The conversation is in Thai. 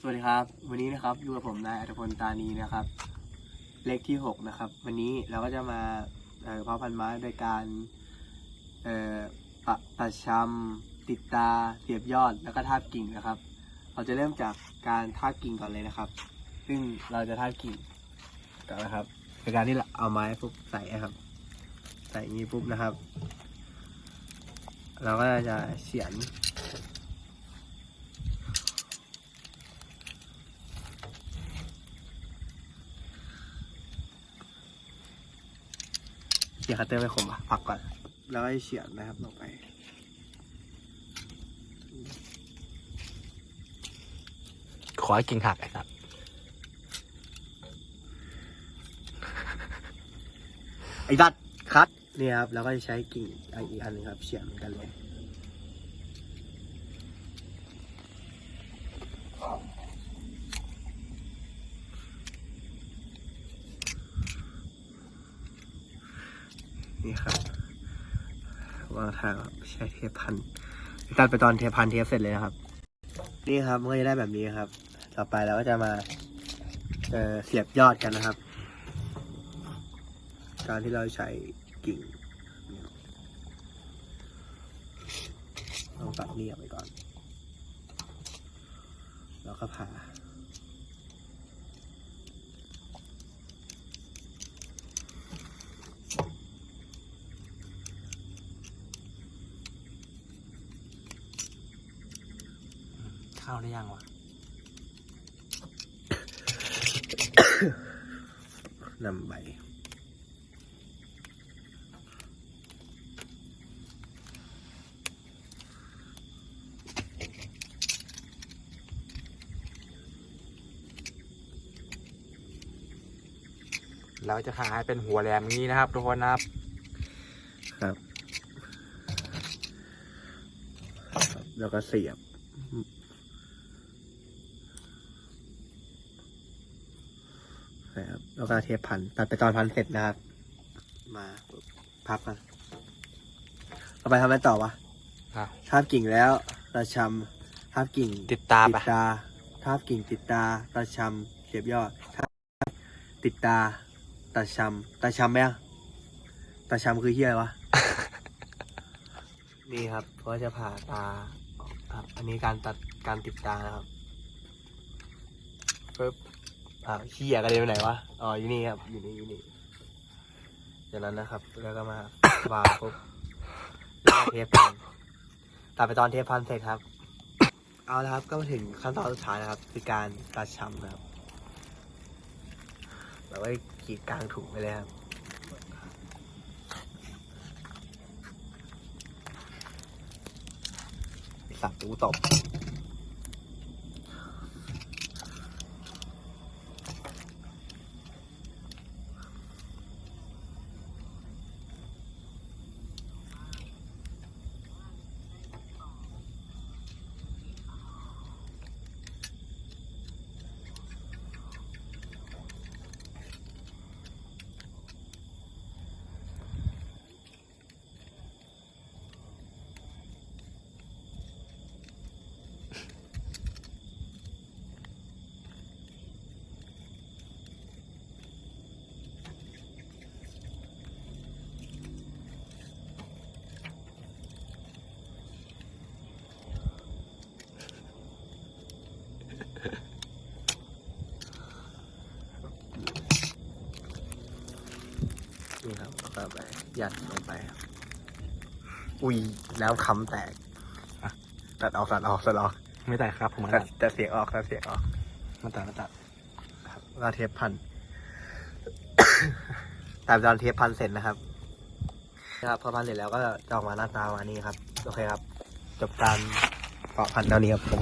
สวัสดีครับ วันนี้นะครับอยู่กับผมนายอัธพลตานีนะครับ เลขที่หกนะครับ วันนี้เราก็จะมาเอ่อพาะพันธุ์ไม้โดยการเอ่อปะประชำติดตาเสียบยอดแล้วก็ทาบกิ่งนะครับ เราจะเริ่มจากการทาบกิ่งก่อนเลยนะครับ ซึ่งเราจะทาบกิ่งก่อนนะครับในการที่เราเอาไม้ปุ๊บใส่นะครับ ใส่อย่างนี้ปุ๊บนะครับ เราก็จะเฉียน ขียนคัตเตอร์ไม่คมอะพักก่อน แล้วก็เฉียนนะครับลงไป ขอให้กิ่งหักไอ้สัตว์ไอ้ดัดคัดนี่ครับแล้วก็จะใช้กิ่งอันอีกอันหนึงครับเฉียนเหมือนกันเลย นี่ครับวางทางใช้เทปพันตัดไปตอนเทปพันเทปเสร็จเลยนะครับ นี่ครับมันก็จะได้แบบนี้ครับ ต่อไปเราก็จะมาเเสียบยอดกันนะครับ การที่เราใช้กิ่งลองตัดเนี่ยไปก่อน แล้วก็ผ่า ข้าได้ยังวะนำใบเราจะหาให้เป็นหัวแหลมงี้นะครับ ทุกคนนะครับ ครับ แล้วก็เสียบ นะครับ แล้วก็เทปพัน ตัดไปตอนพันเสร็จนะครับ มาปุ๊บพับกันต่อไปทำอะไรต่อวะครับทาบกิ่งแล้วระชำทาบกิ่ง ติดตามติไปดตาทาบกิ่งติดตาตาชำเสียบยอดทาบติดตาตาชำตาชำไหมอะตาชำคือเฮียอะไรวะ นี่ครับก็จะผ่าตาออกครับ อันนี้การตัดการติดตานะครับปึ๊บ อ่าเฮียกันเลยไปไหนวะ อ๋อ อยู่นี่ครับ อยู่นี่ อยู่นี่จากนั้นนะครับ แล้วก็มาวางปุ๊บแล้วก็เทปพันตัดไปตอนเทปพันเสร็จครับ เอาละครับ ก็มาถึงขั้นตอนสุดท้ายนะครับ คือการตัดชำนะครับเราก็กรีดกลางถุงไปเลยครับสับตูตบ นี่ครับแล้วก็ไปยัดลงไปครับอุ้ยแล้วคำแตกตัดออกตัดออกตัดออกไม่แต่ครับผมไม่ตัดตัดแต่เสียงออกตัดเสียงออกไม่ตัดไม่ตัดครับแล้วก็เทปพันตามตอนเทปพันเสร็จนะครับนะครับพอพันเสร็จแล้วก็จะออกมาหน้าตาวันนี้ครับ โอเคครับ จบการเพาะพันธุ์เท่านี้ครับผม